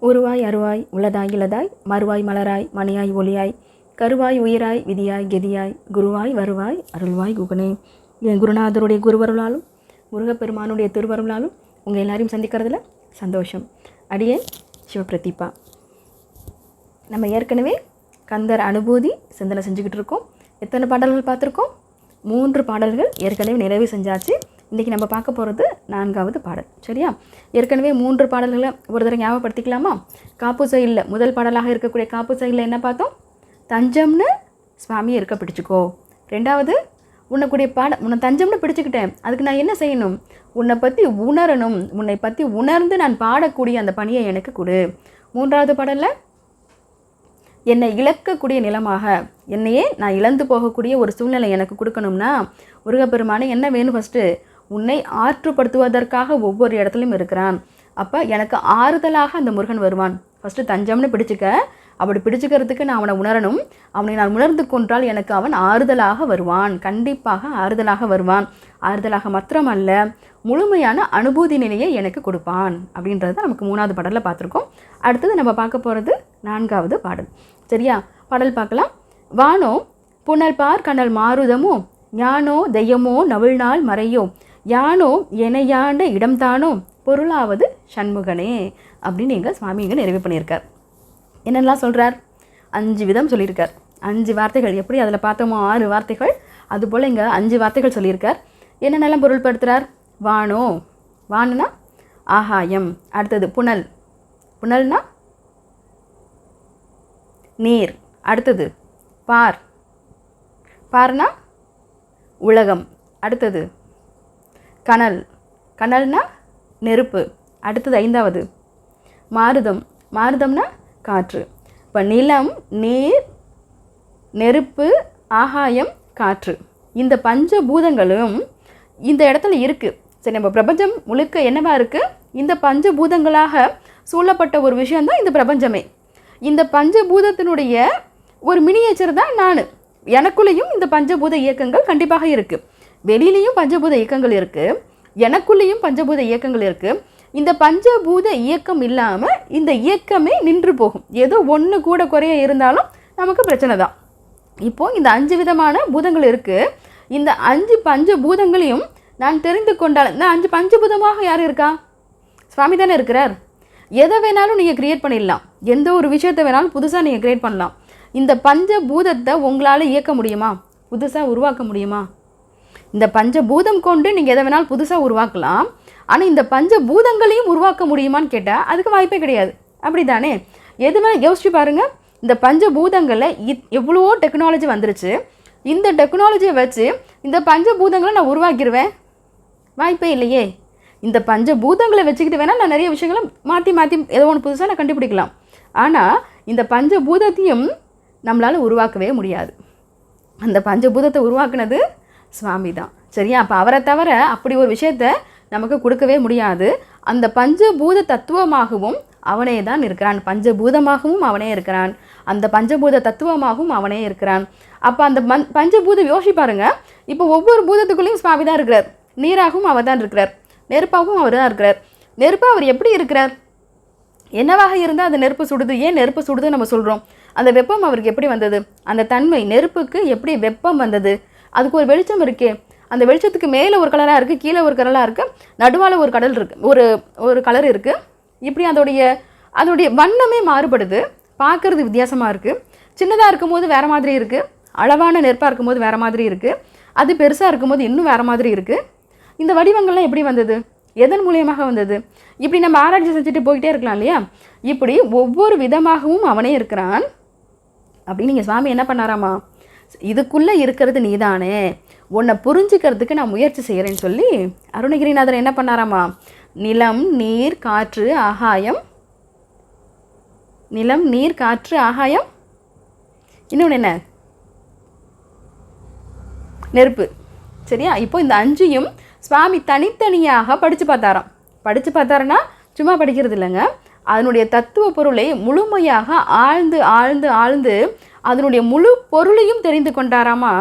உருவாய் அருவாய் உளதாய் இளதாய் மறுவாய் மலராய் மணியாய் ஒளியாய் கருவாய் உயிராய் விதியாய் கெதியாய் குருவாய் வருவாய் அருள்வாய் குகனே. என் குருநாதருடைய குருவருளாலும் முருகப்பெருமானுடைய திருவருளாலும் உங்கள் எல்லாரையும் சந்திக்கிறதுல சந்தோஷம். அடியே சிவபிரதீபா நம்ம ஏற்கனவே கந்தர் அனுபூதி சிந்தனை செஞ்சுக்கிட்டு இருக்கோம். எத்தனை பாடல்கள் பார்த்துருக்கோம்? மூன்று பாடல்கள் ஏற்கனவே நிறைவு செஞ்சாச்சு. இன்றைக்கி நம்ம பார்க்க போகிறது நான்காவது பாடல் சரியா? ஏற்கனவே மூன்று பாடல்களை ஒரு தடவை ஞாபகப்படுத்திக்கலாமா? காப்பு இல்லை முதல் பாடலாக இருக்கக்கூடிய காப்பு இல்லை என்ன பார்த்தோம்? தஞ்சம்னு சுவாமியை இருக்க பிடிச்சிக்கோ. ரெண்டாவது உன்னக்கூடிய பாட உன்னை தஞ்சம்னு பிடிச்சிக்கிட்டேன். அதுக்கு நான் என்ன செய்யணும்? உன்னை பற்றி உணரணும். உன்னை பற்றி உணர்ந்து நான் பாடக்கூடிய அந்த பணியை எனக்கு கொடு. மூன்றாவது பாடலில் என்னை இழக்கக்கூடிய நிலமாக என்னையே நான் இழந்து போகக்கூடிய ஒரு சூழ்நிலை எனக்கு கொடுக்கணும்னா முருகப்பெருமானை என்ன வேணும் ஃபஸ்ட்டு உன்னை ஆற்றுப்படுத்துவதற்காக ஒவ்வொரு இடத்துலையும் இருக்கிறான். அப்போ எனக்கு ஆறுதலாக அந்த முருகன் வருவான். ஃபஸ்ட்டு தஞ்சம்னு பிடிச்சிக்க. அப்படி பிடிச்சிக்கிறதுக்கு நான் அவனை உணரணும். அவனை நான் உணர்ந்து கொன்றால் எனக்கு அவன் ஆறுதலாக வருவான். கண்டிப்பாக ஆறுதலாக வருவான். ஆறுதலாக மாத்திரமல்ல முழுமையான அனுபூதி நிலையை எனக்கு கொடுப்பான். அப்படின்றத நமக்கு மூணாவது பாடலில் பார்த்துருக்கோம். அடுத்தது நம்ம பார்க்க போகிறது நான்காவது பாடல். சரியா? பாடல் பார்க்கலாம். வானோ புனல் பார் கண்ணல் மாருதமோ ஞானோ தெய்யமோ நவிழ்நாள் மறையோ யானோ எனையாண்ட இடம்தானோ? பொருளாவது சண்முகனே அப்படின்னு எங்கள் சுவாமி இங்கே நிறைவு பண்ணியிருக்கார். என்னென்னலாம் சொல்கிறார் அஞ்சு விதம் சொல்லியிருக்கார். அஞ்சு வார்த்தைகள். எப்படி அதில் பார்த்தோமோ ஆறு வார்த்தைகள். அதுபோல் இங்கே அஞ்சு வார்த்தைகள் சொல்லியிருக்கார். என்னென்னலாம் பொருள்படுத்துகிறார் வானோ. வானுனா? ஆகாயம். அடுத்தது புனல். புனல்னா? நீர். அடுத்தது பார். பார்னா? உலகம். அடுத்தது கனல். கனல்னா நெருப்பு. அடுத்தது ஐந்தாவது. மாருதம். மாருதம்னா காற்று. இப்போ நிலம் நீர் நெருப்பு ஆகாயம் காற்று. இந்த பஞ்சபூதங்களும் இந்த இடத்துல இருக்குது சரி நம்ம பிரபஞ்சம் முழுக்க என்னவா இருக்குது இந்த பஞ்சபூதங்களாக சூழப்பட்ட ஒரு விஷயந்தான் இந்த பிரபஞ்சமே. இந்த பஞ்சபூதத்தினுடைய ஒரு மினியேச்சர் தான் நான். எனக்குள்ளேயும் இந்த பஞ்சபூத இயக்கங்கள் கண்டிப்பாக இருக்குது வெளியிலையும் பஞ்சபூத இயக்கங்கள் இருக்குது எனக்குள்ளேயும் பஞ்சபூத இயக்கங்கள் இருக்குது இந்த பஞ்சபூத இயக்கம் இல்லாமல் இந்த இயக்கமே நின்று போகும். ஏதோ ஒன்று கூட குறைய இருந்தாலும் நமக்கு பிரச்சனை தான். இப்போது இந்த அஞ்சு விதமான பூதங்கள் இருக்குது இந்த அஞ்சு பஞ்ச பூதங்களையும் நான் தெரிந்து கொண்டால் இந்த அஞ்சு பஞ்சபூதமாக யார் இருக்கா? சுவாமி தானே இருக்கிறார். எதை வேணாலும் நீங்கள் க்ரியேட் பண்ணிடலாம். எந்த ஒரு விஷயத்தை வேணாலும் புதுசாக நீங்கள் க்ரியேட் பண்ணலாம். இந்த பஞ்ச பூதத்தை உங்களால் இயக்க முடியுமா? புதுசாக உருவாக்க முடியுமா? இந்த பஞ்சபூதம் கொண்டு நீங்கள் எதை வேணாலும் புதுசாக உருவாக்கலாம். ஆனால் இந்த பஞ்சபூதங்களையும் உருவாக்க முடியுமான்னு கேட்டால் அதுக்கு வாய்ப்பே கிடையாது. அப்படி தானே எதுவுமே யோசிச்சு பாருங்கள் இந்த பஞ்சபூதங்களில் இத் எவ்வளவோ டெக்னாலஜி வந்துருச்சு. இந்த டெக்னாலஜியை வச்சு இந்த பஞ்சபூதங்களை நான் உருவாக்கிடுவேன் வாய்ப்பே இல்லையே. இந்த பஞ்சபூதங்களை வச்சுக்கிட்டு வேணால் நான் நிறைய விஷயங்களை மாற்றி மாற்றி ஏதோ ஒன்று புதுசாக நான் கண்டுபிடிக்கலாம். ஆனால் இந்த பஞ்சபூதத்தையும் நம்மளால் உருவாக்கவே முடியாது. அந்த பஞ்சபூதத்தை உருவாக்குனது சுவாமி தான். சரியா? அப்போ அவரை தவிர அப்படி ஒரு விஷயத்த நமக்கு கொடுக்கவே முடியாது. அந்த பஞ்சபூத தத்துவமாகவும் அவனே தான் இருக்கிறான். பஞ்சபூதமாகவும் அவனே இருக்கிறான். அந்த பஞ்சபூத தத்துவமாகவும் அவனே இருக்கிறான். அப்போ அந்த மண் பஞ்சபூதம் யோசி பாருங்க. இப்போ ஒவ்வொரு பூதத்துக்குள்ளேயும் சுவாமி தான் இருக்கிறார். நீராகவும் அவர் தான் இருக்கிறார். நெருப்பாகவும் அவர் தான் இருக்கிறார். நெருப்பு அவர் எப்படி இருக்கிறார்? என்னவாக இருந்தால் அந்த நெருப்பு சுடுது? ஏன் நெருப்பு சுடுதுன்னு நம்ம சொல்கிறோம் அந்த வெப்பம் அவருக்கு எப்படி வந்தது? அந்த தன்மை நெருப்புக்கு எப்படி வெப்பம் வந்தது? அதுக்கு ஒரு வெளிச்சம் இருக்கே. அந்த வெளிச்சத்துக்கு மேலே ஒரு கலராக இருக்குது கீழே ஒரு கலராக இருக்குது நடுவால் ஒரு கடல் இருக்குது ஒரு ஒரு கலர் இருக்குது இப்படி அதோடைய அதோடைய வண்ணமே மாறுபடுது. பார்க்குறது வித்தியாசமாக இருக்குது சின்னதாக இருக்கும்போது வேறு மாதிரி இருக்குது அளவான நெருப்பாக இருக்கும்போது வேறு மாதிரி இருக்குது அது பெருசாக இருக்கும்போது இன்னும் வேறு மாதிரி இருக்குது இந்த வடிவங்கள்லாம் எப்படி வந்தது? எதன் மூலியமாக வந்தது? இப்படி நம்ம ஆராய்ச்சி செஞ்சுட்டு போயிட்டே இருக்கலாம் இல்லையா? இப்படி ஒவ்வொரு விதமாகவும் அவனே இருக்கிறான். அப்படின்னு நீங்கள் சுவாமி என்ன பண்ணாராமா? இதுக்குள்ளே இருக்கிறது நீதானே. உன்னை புரிஞ்சுக்கிறதுக்கு நான் முயற்சி செய்கிறேன்னு சொல்லி அருணகிரிநாதர் என்ன பண்ணாராமா? நிலம் நீர் காற்று ஆகாயம். நிலம் நீர் காற்று ஆகாயம். இன்னொன்று என்ன? நெருப்பு. சரியா? இப்போ இந்த அஞ்சையும் சுவாமி தனித்தனியாக படித்து பார்த்தாராம். படித்து பார்த்தாருன்னா சும்மா படிக்கிறது இல்லைங்க. அதனுடைய தத்துவ பொருளை முழுமையாக ஆழ்ந்து ஆழ்ந்து ஆழ்ந்து அதனுடைய முழு பொருளையும் தெரிந்து கொண்டாராமா?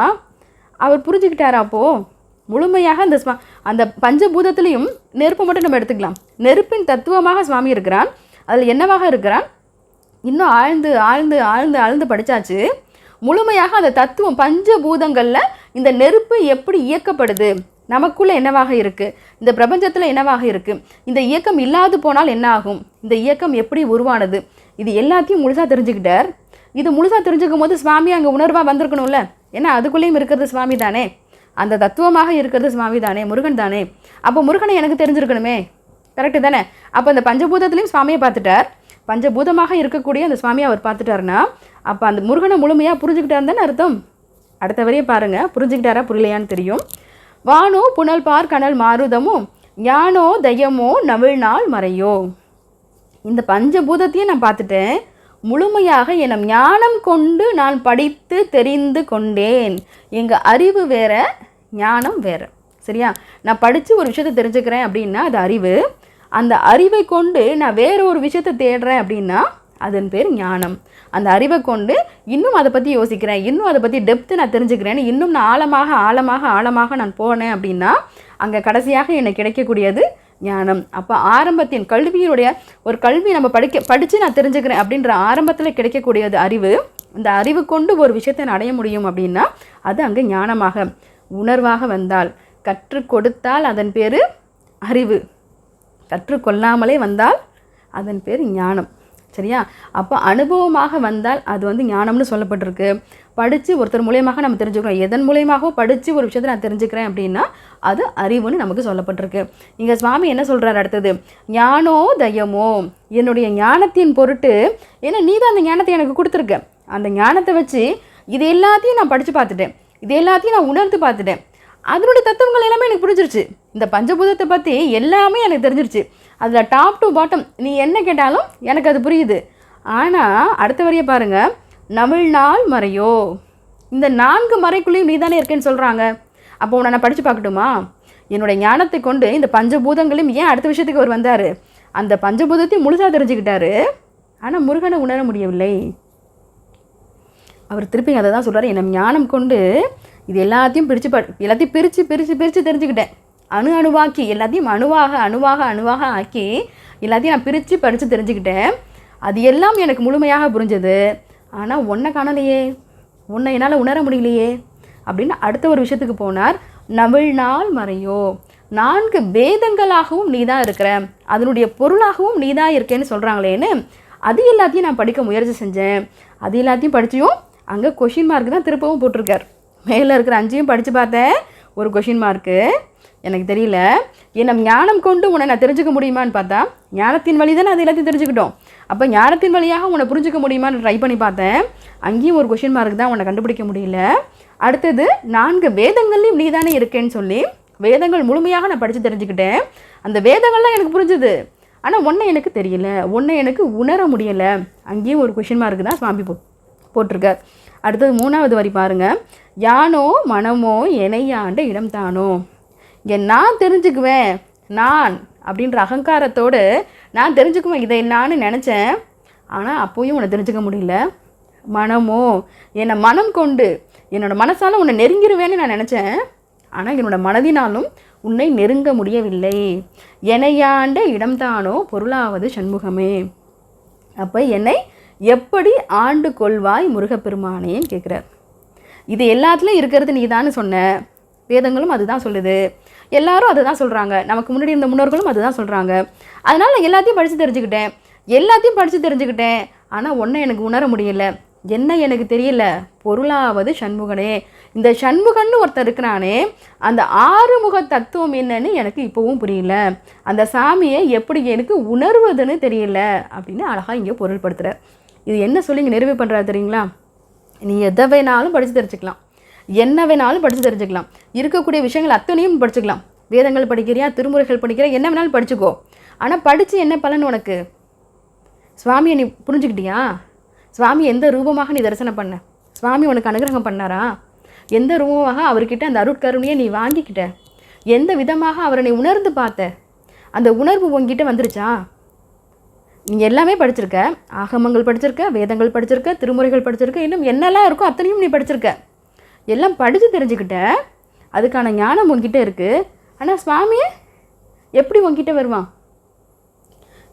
அவர் புரிஞ்சுக்கிட்டாரா அப்போது முழுமையாக அந்த ஸ்வா அந்த பஞ்சபூதத்திலையும் நெருப்பை மட்டும் நம்ம எடுத்துக்கலாம். நெருப்பின் தத்துவமாக சுவாமி இருக்கிறான் அதில் என்னவாக இருக்கிறான் இன்னும் ஆழ்ந்து ஆழ்ந்து ஆழ்ந்து ஆழ்ந்து படித்தாச்சு முழுமையாக அந்த தத்துவம் பஞ்சபூதங்களில் இந்த நெருப்பு எப்படி இயக்கப்படுது? நமக்குள்ளே என்னவாக இருக்குது இந்த பிரபஞ்சத்தில் என்னவாக இருக்குது இந்த இயக்கம் இல்லாது போனால் என்ன ஆகும் இந்த இயக்கம் எப்படி உருவானது? இது எல்லாத்தையும் முழுசாக தெரிஞ்சுக்கிட்டார். இது முழுசாக தெரிஞ்சுக்கும் போது சுவாமி அங்கே உணர்வாக வந்திருக்கணும்ல. ஏன்னா அதுக்குள்ளேயும் இருக்கிறது சுவாமி தானே அந்த தத்துவமாக இருக்கிறது சுவாமி தானே முருகன் தானே? அப்போ முருகனை எனக்கு தெரிஞ்சிருக்கணுமே. கரெக்டு தானே? அப்போ அந்த பஞ்சபூதத்துலேயும் சுவாமியை பார்த்துட்டார். பஞ்சபூதமாக இருக்கக்கூடிய அந்த சுவாமியை அவர் பார்த்துட்டாருன்னா அப்போ அந்த முருகனை முழுமையாக புரிஞ்சுக்கிட்டார் தானே அர்த்தம்? அடுத்த வரையே பாருங்கள் புரிஞ்சுக்கிட்டாரா புரியலையான்னு தெரியும். வானோ புனல் பார் கனல் மாருதமும் ஞானோ தயமோ நவிழ்நாள் மறையோ. இந்த பஞ்சபூதத்தையும் நான் பார்த்துட்டேன். முழுமையாக என ஞானம் கொண்டு நான் படித்து தெரிந்து கொண்டேன். எங்கள் அறிவு வேற ஞானம் வேற. சரியா? நான் படித்து ஒரு விஷயத்தை தெரிஞ்சுக்கிறேன் அப்படின்னா அது அறிவு. அந்த அறிவை கொண்டு நான் வேற ஒரு விஷயத்தை தேடுறேன் அப்படின்னா அதன் பேர் ஞானம். அந்த அறிவை கொண்டு இன்னும் அதை பற்றி யோசிக்கிறேன். இன்னும் அதை பற்றி டெப்த்து நான் தெரிஞ்சுக்கிறேன் இன்னும் நான் ஆழமாக ஆழமாக ஆழமாக நான் போனேன் அப்படின்னா அங்கே கடைசியாக எனக்கு கிடைக்கக்கூடியது ஞானம். அப்போ ஆரம்பத்தின் கல்வியினுடைய ஒரு கல்வி நம்ம படிக்க படித்து நான் தெரிஞ்சுக்கிறேன் அப்படின்ற ஆரம்பத்தில் கிடைக்கக்கூடியது அறிவு. இந்த அறிவு கொண்டு ஒரு விஷயத்தை நான் அடைய முடியும் அப்படின்னா அது அங்கே ஞானமாக உணர்வாக வந்தால். கற்றுக் கொடுத்தால் அதன் பேர் அறிவு. கற்றுக்கொள்ளாமலே வந்தால் அதன் பேர் ஞானம். சரியா? அப்போ அனுபவமாக வந்தால் அது வந்து ஞானம்னு சொல்லப்பட்டிருக்கு. படித்து ஒருத்தர் மூலியமாக நம்ம தெரிஞ்சுக்கிறோம். எதன் மூலியமாகவோ படித்து ஒரு விஷயத்தை நான் தெரிஞ்சுக்கிறேன் அப்படின்னா அது அறிவுன்னு நமக்கு சொல்லப்பட்டிருக்கு. இங்கே சுவாமி என்ன சொல்கிறார் அடுத்தது? ஞானோ தயமோ. என்னுடைய ஞானத்தின் பொருட்டு ஏன்னா நீ தான் அந்த ஞானத்தை எனக்கு கொடுத்துருக்க. அந்த ஞானத்தை வச்சு இது எல்லாத்தையும் நான் படித்து பார்த்துட்டேன். இது எல்லாத்தையும் நான் உணர்ந்து பார்த்துட்டேன். அதனுடைய தத்துவங்கள் எல்லாமே எனக்கு புரிஞ்சிருச்சு. இந்த பஞ்சபூதத்தை பற்றி எல்லாமே எனக்கு தெரிஞ்சிருச்சு. அதில் டாப் டு பாட்டம் நீ என்ன கேட்டாலும் எனக்கு அது புரியுது. ஆனால் அடுத்த வரைய பாருங்கள் நமிழ்நாள் மறையோ. இந்த நான்கு மறைக்குள்ளேயும் நீ தானே இருக்கேன்னு சொல்கிறாங்க அப்போ உன்னை நான் படித்து பார்க்கட்டுமா? என்னுடைய ஞானத்தை கொண்டு இந்த பஞ்சபூதங்களையும் ஏன் அடுத்த விஷயத்துக்கு அவர் வந்தார்? அந்த பஞ்சபூதத்தையும் முழுசாக தெரிஞ்சுக்கிட்டாரு. ஆனால் முருகனை உணர முடியவில்லை. அவர் திருப்பி அதை தான் சொல்கிறார் என்னை ஞானம் கொண்டு இது எல்லாத்தையும் பிரித்து ப எல்லாத்தையும் பிரித்து பிரித்து பிரித்து தெரிஞ்சுக்கிட்டேன். அணு அணுவாக்கி எல்லாத்தையும் அணுவாக அணுவாக அணுவாக ஆக்கி எல்லாத்தையும் நான் பிரித்து படித்து தெரிஞ்சுக்கிட்டேன். அது எல்லாம் எனக்கு முழுமையாக புரிஞ்சது. ஆனால் ஒன்றை காணலையே. உன்னை என்னால் உணர முடியலையே. அப்படின்னு அடுத்த ஒரு விஷயத்துக்கு போனார். நவிழ்நாள் மறையோ. நான்கு வேதங்களாகவும் நீ தான் இருக்கிற. அதனுடைய பொருளாகவும் நீ தான் இருக்கேன்னு சொல்கிறாங்களேன்னு அது எல்லாத்தையும் நான் படிக்க முயற்சி செஞ்சேன். அது எல்லாத்தையும் படித்தையும் அங்கே கொஷின் மார்க் தான் திருப்பவும் போட்டிருக்கார். மேலே இருக்கிற அஞ்சையும் படித்து பார்த்தேன் ஒரு கொஷின் மார்க்கு எனக்கு தெரியல. என்ன ஞானம் கொண்டு உன்னை நான் தெரிஞ்சுக்க முடியுமான்னு பார்த்தா ஞானத்தின் வழி தான் அது எல்லாத்தையும் தெரிஞ்சுக்கிட்டோம். அப்போ ஞானத்தின் வழியாக உன்னை புரிஞ்சுக்க முடியுமான்னு ட்ரை பண்ணி பார்த்தேன். அங்கேயும் ஒரு கொஷின் மார்க் தான் உன்னை கண்டுபிடிக்க முடியல. அடுத்தது நான்கு வேதங்கள்லையும் நீ தானே இருக்கேன்னு சொல்லி வேதங்கள் முழுமையாக நான் படித்து தெரிஞ்சுக்கிட்டேன். அந்த வேதங்கள்லாம் எனக்கு புரிஞ்சுது. ஆனால் ஒன்றை எனக்கு தெரியல. ஒன்றை எனக்கு உணர முடியலை. அங்கேயும் ஒரு கொஷின் மார்க் தான் சுவாமி போ போட்டிருக்கார். அடுத்தது மூணாவது வரி பாருங்கள் யானோ மனமோ எனையாண்ட இடம் தானோ? நான் தெரிஞ்சுக்குவேன் நான் அப்படின்ற அகங்காரத்தோடு நான் தெரிஞ்சுக்குவேன் இதை என்னான்னு நினச்சேன். ஆனால் அப்போயும் உன்னை தெரிஞ்சுக்க முடியல. மனமோ என்னை மனம் கொண்டு என்னோடய மனசால் உன்னை நெருங்கிடுவேன்னு நான் நினச்சேன். ஆனால் என்னோட மனதினாலும் உன்னை நெருங்க முடியவில்லை. என்னையாண்ட இடம்தானோ பொருளாவது சண்முகமே. அப்போ என்னை எப்படி ஆண்டு கொள்வாய் முருகப்பெருமானேன்னு கேட்குறார் இது எல்லாத்துலேயும் இருக்கிறது நீ தான் சொன்ன. வேதங்களும் அதுதான் சொல்லுது. எல்லாரும் அதுதான் சொல்கிறாங்க நமக்கு முன்னாடி இருந்த முன்னோர்களும் அதுதான் சொல்கிறாங்க அதனால் நான் எல்லாத்தையும் படித்து தெரிஞ்சுக்கிட்டேன். எல்லாத்தையும் படித்து தெரிஞ்சுக்கிட்டேன். ஆனால் ஒன்றை எனக்கு உணர முடியல. என்ன எனக்கு தெரியல? பொருளாவது சண்முகனே. இந்த சண்முகன்னு ஒருத்தர் இருக்கிறானே அந்த ஆறுமுக தத்துவம் என்னன்னு எனக்கு இப்போவும் புரியல. அந்த சாமியை எப்படி எனக்கு உணர்வதுன்னு தெரியல அப்படின்னு அழகாக இங்கே பொருள்படுத்துகிறார் இது என்ன சொல்லி இங்கே நிறைவு பண்ணுறாரு தெரியுங்களா? நீ எதை வேணாலும் படித்து தெரிஞ்சுக்கலாம். என்ன வேணாலும் படித்து தெரிஞ்சுக்கலாம். இருக்கக்கூடிய விஷயங்கள் அத்தனையும் படிச்சுக்கலாம். வேதங்கள் படிக்கிறியா திருமுறைகள் படிக்கிறியா என்ன வேணாலும் படிச்சுக்கோ. ஆனால் படித்து என்ன பலன் உனக்கு? சுவாமியை நீ புரிஞ்சுக்கிட்டியா? சுவாமி எந்த ரூபமாக நீ தரிசனம் பண்ண? சுவாமி உனக்கு அனுகிரகம் பண்ணாரா? எந்த ரூபமாக அவர்கிட்ட அந்த அருட்கருணையை நீ வாங்கிக்கிட்ட? எந்த விதமாக அவரை நீ உணர்ந்து பார்த்த? அந்த உணர்வு உங்ககிட்ட வந்துருச்சா? நீ எல்லாமே படிச்சிருக்க. ஆகமங்கள் படிச்சிருக்க வேதங்கள் படிச்சிருக்க திருமுறைகள் படிச்சிருக்க இன்னும் என்னெல்லாம் இருக்கோ அத்தனையும் நீ படிச்சிருக்க. எல்லாம் படித்து தெரிஞ்சுக்கிட்ட. அதுக்கான ஞானம் உங்ககிட்ட இருக்குது ஆனால் சுவாமியே எப்படி உங்ககிட்ட வருவான்?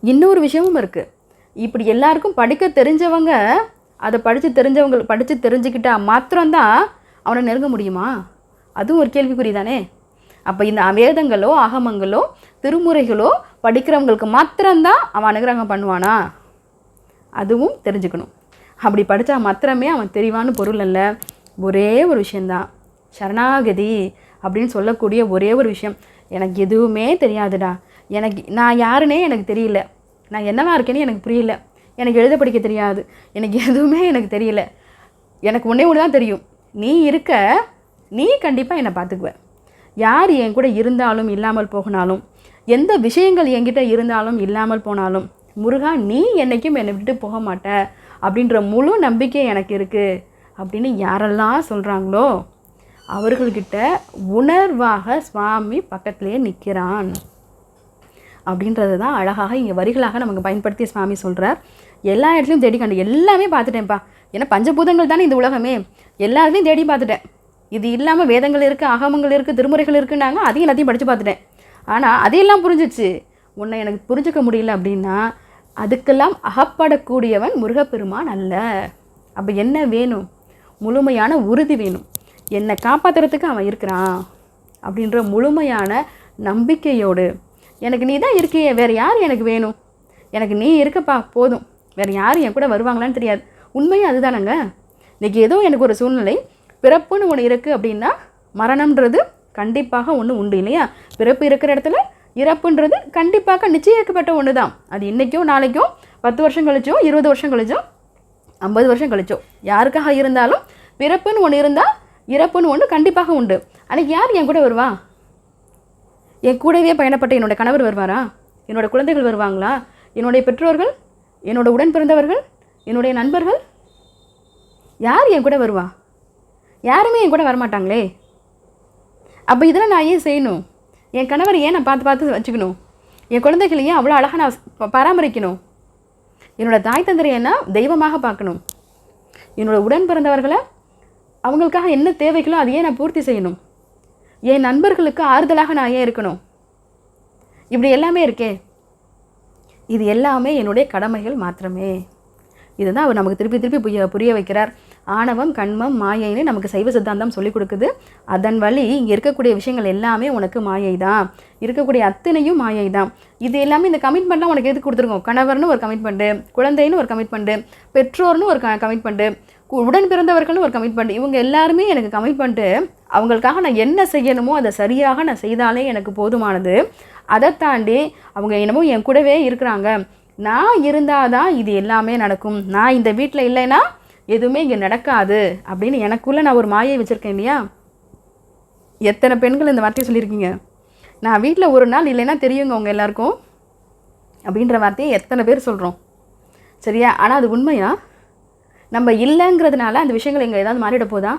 இன்னொரு விஷயமும் இருக்குது இப்படி எல்லாருக்கும் படிக்க தெரிஞ்சவங்க அதை படித்து தெரிஞ்சவங்க படித்து தெரிஞ்சுக்கிட்டா மாத்திரம்தான் அவனை நெருங்க முடியுமா? அதுவும் ஒரு கேள்விக்குறி தானே அப்போ இந்த வேதங்களோ அகமங்களோ திருமுறைகளோ படிக்கிறவங்களுக்கு மாத்திரம்தான் அவன் அனுகிரகம் பண்ணுவானா? அதுவும் தெரிஞ்சுக்கணும். அப்படி படித்தா மாத்திரமே அவன் தெரிவான்னு பொருள் இல்லை. ஒரே ஒரு விஷயந்தான் சரணாகதி அப்படின்னு சொல்லக்கூடிய ஒரே ஒரு விஷயம். எனக்கு எதுவுமே தெரியாதுடா. எனக்கு நான் யாருன்னே எனக்கு தெரியல. நான் என்னவா இருக்கேன்னு எனக்கு புரியல. எனக்கு எழுத படிக்க தெரியாது. எனக்கு எதுவுமே எனக்கு தெரியல. எனக்கு ஒன்றே ஒன்று தான் தெரியும். நீ இருக்க நீ கண்டிப்பாக என்னை பார்த்துக்குவ. யார் என் கூட இருந்தாலும் இல்லாமல் போகினாலும் எந்த விஷயங்கள் என்கிட்ட இருந்தாலும் இல்லாமல் போனாலும் முருகா நீ என்னைக்கும் என்னை விட்டு போக மாட்ட அப்படின்ற முழு நம்பிக்கை எனக்கு இருக்குது அப்படின்னு யாரெல்லாம் சொல்கிறாங்களோ அவர்கள்கிட்ட உணர்வாக சுவாமி பக்கத்திலே நிற்கிறான் அப்படின்றது தான் அழகாக இங்கே வரிகளாக நமக்கு பயன்படுத்தி சுவாமி சொல்கிறார் எல்லா இடத்துலையும் தேடி கண்டு எல்லாமே பார்த்துட்டேன்ப்பா. ஏன்னா பஞ்சபூதங்கள் தானே இந்த உலகமே. எல்லாத்தையும் தேடி பார்த்துட்டேன். இது இல்லாமல் வேதங்கள் இருக்குது அகமங்கள் இருக்குது திருமுறைகள் இருக்குன்னாங்க அதையும் எல்லாத்தையும் படித்து பார்த்துட்டேன். ஆனால் அதையெல்லாம் புரிஞ்சிச்சு. உன்னை எனக்கு புரிஞ்சுக்க முடியல அப்படின்னா அதுக்கெல்லாம் அகப்படக்கூடியவன் முருகப்பெருமான் அல்ல. அப்போ என்ன வேணும்? முழுமையான உறுதி வேணும். என்னை காப்பாற்றுறதுக்கு அவன் இருக்கிறான் அப்படின்ற முழுமையான நம்பிக்கையோடு எனக்கு நீ தான் இருக்கியே வேறு யார் எனக்கு வேணும்? எனக்கு நீ இருக்கப்பா போதும். வேறு யார் என் கூட வருவாங்களான்னு தெரியாது. உண்மையும் அதுதானங்க? இன்றைக்கி ஏதோ எனக்கு ஒரு சூழ்நிலை பிறப்புன்னு ஒன்று இருக்குது அப்படின்னா மரணம்ன்றது கண்டிப்பாக ஒன்று உண்டு இல்லையா? பிறப்பு இருக்கிற இடத்துல இறப்புன்றது கண்டிப்பாக நிச்சயிக்கப்பட்ட ஒன்று தான் அது இன்றைக்கோ நாளைக்கோ பத்து வருஷம் கழிச்சோ இருபது வருஷம் கழிச்சோ ஐம்பது வருஷம் கழிச்சோ. யாருக்காக இருந்தாலும் பிறப்புன்னு ஒன்று இருந்தால் இறப்புன்னு ஒன்று கண்டிப்பாக உண்டு. அன்றைக்கி யார் என் கூட வருவா? என் கூடவே பயணப்பட்ட என்னோட கணவர் வருவாரா? என்னோடய குழந்தைகள் வருவாங்களா? என்னுடைய பெற்றோர்கள் என்னோட உடன் பிறந்தவர்கள் என்னுடைய நண்பர்கள் யார் என் கூட வருவா? யாருமே என் கூட வரமாட்டாங்களே. அப்போ இதெல்லாம் நான் ஏன் செய்யணும்? என் கணவர் ஏன் நான் பார்த்து பார்த்து வச்சுக்கணும்? என் குழந்தைகளை ஏன் அவ்வளோ அழகாக நான் பராமரிக்கணும்? என்னோட தாய் தந்தரை என்ன தெய்வமாக பார்க்கணும்? என்னோட உடன் பிறந்தவர்களை அவங்களுக்காக என்ன தேவைகளோ அதையே நான் பூர்த்தி செய்யணும். என் நண்பர்களுக்கு ஆறுதலாக நான் ஏன் இருக்கணும்? இப்படி எல்லாமே இருக்கே. இது எல்லாமே என்னுடைய கடமைகள் மாத்திரமே. இதுதான் அவர் நமக்கு திருப்பி திருப்பி புரிய புரிய வைக்கிறார். ஆணவம் கண்மம் மாயைன்னு நமக்கு சைவ சித்தாந்தம் சொல்லிக் கொடுக்குது. அதன் வழி இங்கே இருக்கக்கூடிய விஷயங்கள் எல்லாமே உனக்கு மாயை தான் இருக்கக்கூடிய அத்தனையும் மாயை தான் இது எல்லாமே இந்த கமிட்மெண்ட்லாம் உனக்கு எதுக்கு கொடுத்துருக்கோம்? கணவர்னு ஒரு கமிட்மெண்ட்டு குழந்தைன்னு ஒரு கமிட்மெண்ட்டு பெற்றோர்னு ஒரு கமிட்மெண்ட்டு உடன் பிறந்தவர்கள்னு ஒரு கமிட்மெண்ட் இவங்க எல்லாருமே எனக்கு கமிட்மெண்ட்டு அவங்களுக்காக நான் என்ன செய்யணுமோ அதை சரியாக நான் செய்தாலே எனக்கு போதுமானது. அதை தாண்டி அவங்க என்னமோ என் கூடவே இருக்கிறாங்க. நான் இருந்தால் தான் இது எல்லாமே நடக்கும். நான் இந்த வீட்டில் இல்லைன்னா எதுவுமே இங்கே நடக்காது. அப்படின்னு எனக்குள்ளே நான் ஒரு மாயை வச்சுருக்கேன் இல்லையா? எத்தனை பெண்கள் இந்த வார்த்தையை சொல்லியிருக்கீங்க? நான் வீட்டில் ஒரு நாள் இல்லைன்னா தெரியுங்க உங்கள் எல்லாருக்கும் அப்படின்ற வார்த்தையை எத்தனை பேர் சொல்கிறோம் சரியா? ஆனால் அது உண்மையா? நம்ம இல்லைங்கிறதுனால அந்த விஷயங்கள் எங்கே ஏதாவது மாறிட போதா?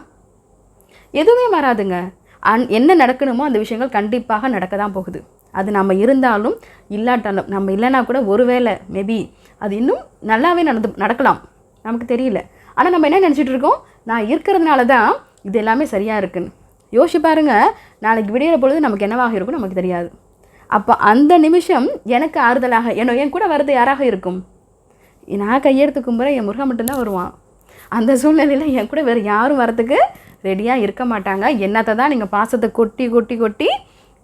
எதுவுமே மாறாதுங்க. அன் என்ன நடக்கணுமோ அந்த விஷயங்கள் கண்டிப்பாக நடக்க தான் போகுது. அது நம்ம இருந்தாலும் இல்லாட்டாலும் நம்ம இல்லைன்னா கூட ஒருவேளை மேபி அது இன்னும் நல்லாவே நடந்து நடக்கலாம். நமக்கு தெரியல. ஆனால் நம்ம என்ன நினச்சிட்டு இருக்கோம்? நான் இருக்கிறதுனால தான் இது எல்லாமே சரியாக இருக்குன்னு. யோசிச்சு பாருங்கள் நாளைக்கு விடையிற பொழுது நமக்கு என்னவாக இருக்கும் நமக்கு தெரியாது. அப்போ அந்த நிமிஷம் எனக்கு ஆறுதலாக என்ன என் கூட வர்றது யாராக இருக்கும்? நான் கையெடுத்து கும்புற என் முருகன் மட்டும்தான் வருவான். அந்த சூழ்நிலையில் என் கூட வேறு யாரும் வரத்துக்கு ரெடியாக இருக்க மாட்டாங்க. என்னத்தை தான் நீங்கள் பாசத்தை கொட்டி கொட்டி கொட்டி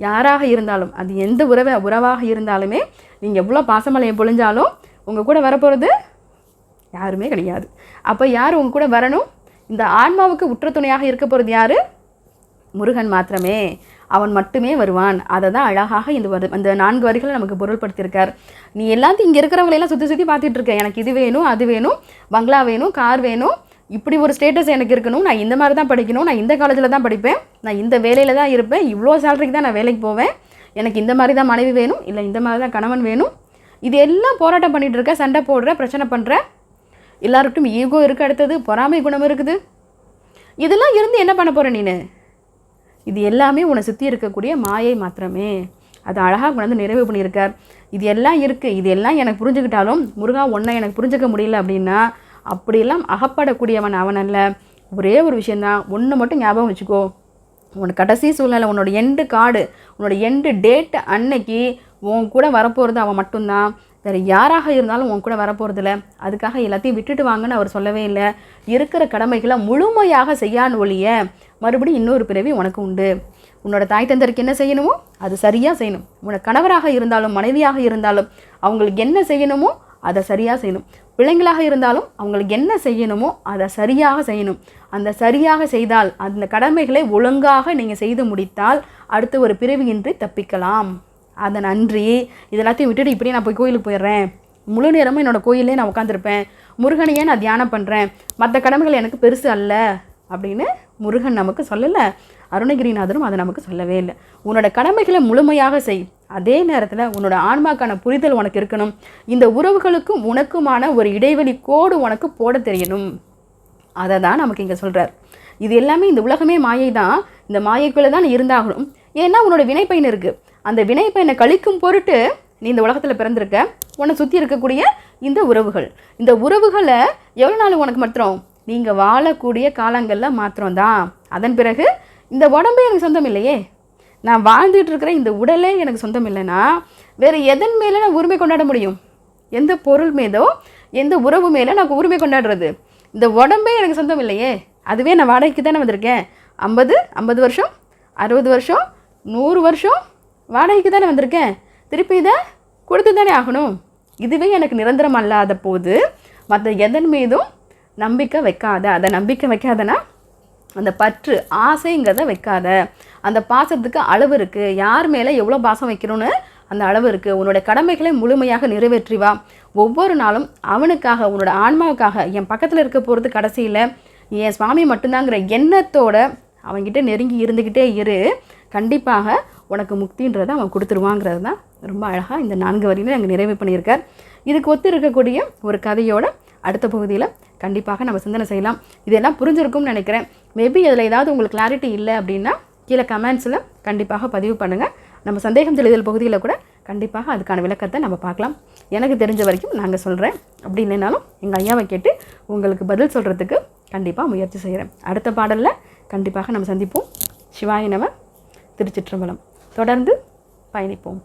யாராக இருந்தாலும் அது எந்த உறவை உறவாக இருந்தாலுமே நீங்கள் எவ்வளோ பாசமலையை பொழிஞ்சாலும் உங்கள் கூட வரப்போகிறது யாருமே கிடையாது. அப்போ யார் உங்க கூட வரணும்? இந்த ஆன்மாவுக்கு உற்ற துணையாக இருக்க போகிறது யார்? முருகன் மாத்திரமே. அவன் மட்டுமே வருவான். அதை தான் அழகாக இந்த வரு அந்த நான்கு வரிகளை நமக்கு பொருள்படுத்தியிருக்கார். நீ எல்லாத்தையும் இங்கே இருக்கிறவங்களையெல்லாம் சுற்றி சுற்றி பார்த்துட்டு இருக்க. எனக்கு இது வேணும் அது வேணும் பங்களா வேணும் கார் வேணும் இப்படி ஒரு ஸ்டேட்டஸ் எனக்கு இருக்கணும் நான் இந்த மாதிரி தான் படிக்கணும் நான் இந்த காலேஜில் தான் படிப்பேன் நான் இந்த வேலையில் தான் இருப்பேன் இவ்வளோ சேலரிக்கு தான் நான் வேலைக்கு போவேன் எனக்கு இந்த மாதிரி தான் மனைவி வேணும் இல்லை இந்த மாதிரி தான் கணவன் வேணும். இது எல்லாம் போராட்டம் பண்ணிகிட்டு இருக்க சண்டை போடுற பிரச்சனை பண்ணுற எல்லாருக்கும் ஈகோ இருக்குது அடுத்தது பொறாமை குணம் இருக்குது. இதெல்லாம் இருந்து என்ன பண்ண போகிற நீனு? இது எல்லாமே உன்னை சுற்றி இருக்கக்கூடிய மாயை மாத்திரமே. அது அழகாக கொண்டாந்து நிறைவு பண்ணியிருக்கார். இது எல்லாம் இருக்குது இது எல்லாம் எனக்கு புரிஞ்சுக்கிட்டாலும் முருகா ஒன்றை எனக்கு புரிஞ்சுக்க முடியல அப்படின்னா அப்படியெல்லாம் அகப்படக்கூடியவன் அவன் அல்ல ஒரே ஒரு விஷயந்தான். ஒன்று மட்டும் ஞாபகம் வச்சுக்கோ. உன்னோட கடைசி சூழ்நிலை உன்னோட எண்டு கார்டு உன்னோட எண்டு டேட்டு அன்னைக்கு உன் கூட வரப்போகிறது அவன் மட்டும்தான். வேறு யாராக இருந்தாலும் உன் கூட வரப்போகிறதில்ல அதுக்காக எல்லாத்தையும் விட்டுட்டு வாங்கன்னு அவர் சொல்லவே இல்லை. இருக்கிற கடமைகளை முழுமையாக செய்யான்னு ஒழிய மறுபடியும் இன்னொரு பிறவி உனக்கு உண்டு. உன்னோட தாய் தந்தருக்கு என்ன செய்யணுமோ அது சரியாக செய்யணும். உனக்கு கணவராக இருந்தாலும் மனைவியாக இருந்தாலும் அவங்களுக்கு என்ன செய்யணுமோ அதை சரியாக செய்யணும். பிள்ளைங்களாக இருந்தாலும் அவங்களுக்கு என்ன செய்யணுமோ அதை சரியாக செய்யணும். அந்த சரியாக செய்தால் அந்த கடமைகளை ஒழுங்காக நீங்கள் செய்து முடித்தால் அடுத்து ஒரு பிறவியின்றி தப்பிக்கலாம். அதை நன்றி. இதெல்லாத்தையும் விட்டுட்டு இப்படியே நான் போய் கோயிலுக்கு போயிடுறேன். முழு நேரமும் என்னோடய கோயிலே நான் உட்காந்துருப்பேன் முருகனையே நான் தியானம் பண்ணுறேன் மற்ற கடமைகள் எனக்கு பெருசு அல்ல அப்படின்னு முருகன் நமக்கு சொல்லலை. அருணகிரிநாதரும் அதை நமக்கு சொல்லவே இல்லை. உன்னோட கடமைகளை முழுமையாக செய். அதே நேரத்தில் உன்னோட ஆன்மாக்கான புரிதல் உனக்கு இருக்கணும். இந்த உறவுகளுக்கும் உனக்குமான ஒரு இடைவெளி கோடு உனக்கு போட தெரியணும். அதை தான் நமக்கு இங்கே சொல்கிறார் இது எல்லாமே இந்த உலகமே மாயை தான் இந்த மாயைக்குள்ளே தான் இருந்தாகணும். ஏன்னா உன்னோட வினைப்பயன் இருக்குது அந்த வினைப்பயனை கழிக்கும் பொருட்டு நீ இந்த உலகத்தில் பிறந்திருக்க. உன்னை சுற்றி இருக்கக்கூடிய இந்த உறவுகள். இந்த உறவுகளை எவ்வளோ நாள் உனக்கு மாத்திரம்? நீங்கள் வாழக்கூடிய காலங்களில் மாத்திரம்தான். அதன் பிறகு இந்த உடம்பே எனக்கு சொந்தம் இல்லையே. நான் வாழ்ந்துட்டு இருக்கிற இந்த உடலே எனக்கு சொந்தம் இல்லைன்னா வேறு எதன் மேலே நான் உரிமை கொண்டாட முடியும்? எந்த பொருள் மீதோ எந்த உறவு மேலே நான் உரிமை கொண்டாடுறது? இந்த உடம்பே எனக்கு சொந்தம் இல்லையே. அதுவே நான் வாடகைக்கு தானே வந்திருக்கேன். ஐம்பது ஐம்பது வருஷம் அறுபது வருஷம் நூறு வருஷம் வாடகைக்கு தானே வந்திருக்கேன். திருப்பி இதை கொடுத்து தானே ஆகணும். இதுவே எனக்கு நிரந்தரம் அல்லாத போது மற்ற எதன் மீதும் நம்பிக்கை வைக்காத. அதை நம்பிக்கை வைக்காதனா? அந்த பற்று ஆசைங்கிறத வைக்காத. அந்த பாசத்துக்கு அளவு இருக்குது யார் மேலே எவ்வளோ பாசம் வைக்கணும்னு அந்த அளவு இருக்குது உன்னோட கடமைகளை முழுமையாக நிறைவேற்றி வா. ஒவ்வொரு நாளும் அவனுக்காக உன்னோட ஆன்மாவுக்காக என் பக்கத்தில் இருக்க போகிறது கடைசியில் என் சுவாமி மட்டும்தாங்கிற எண்ணத்தோட அவன்கிட்ட நெருங்கி இருந்துக்கிட்டே இரு. கண்டிப்பாக உனக்கு முக்தின்றதை அவன் கொடுத்துருவாங்கிறது தான் ரொம்ப அழகாக இந்த நான்கு வரியில அங்கே நிறைவு பண்ணியிருக்கார். இதுக்கு ஒத்து இருக்கக்கூடிய ஒரு கதையோட அடுத்த பகுதியில் கண்டிப்பாக நம்ம சிந்தனை செய்யலாம். இதெல்லாம் புரிஞ்சிருக்கும்னு நினைக்கிறேன். மேபி அதில் ஏதாவது உங்களுக்கு கிளாரிட்டி இல்லை அப்படின்னா கீழே கமெண்ட்ஸில் கண்டிப்பாக பதிவு பண்ணுங்கள் நம்ம சந்தேகம் தெளிதல் பகுதியில் கூட கண்டிப்பாக அதுக்கான விளக்கத்தை நம்ம பார்க்கலாம். எனக்கு தெரிஞ்ச வரைக்கும் நாங்கள் சொல்கிறேன் அப்படி இல்லைனாலும் எங்கள் ஐயாவை கேட்டு உங்களுக்கு பதில் சொல்கிறதுக்கு கண்டிப்பாக முயற்சி செய்கிறேன் அடுத்த பாடலில் கண்டிப்பாக நம்ம சந்திப்போம். சிவாயினவ திருச்சிற்றம்பலம். தொடர்ந்து பயணிப்போம்.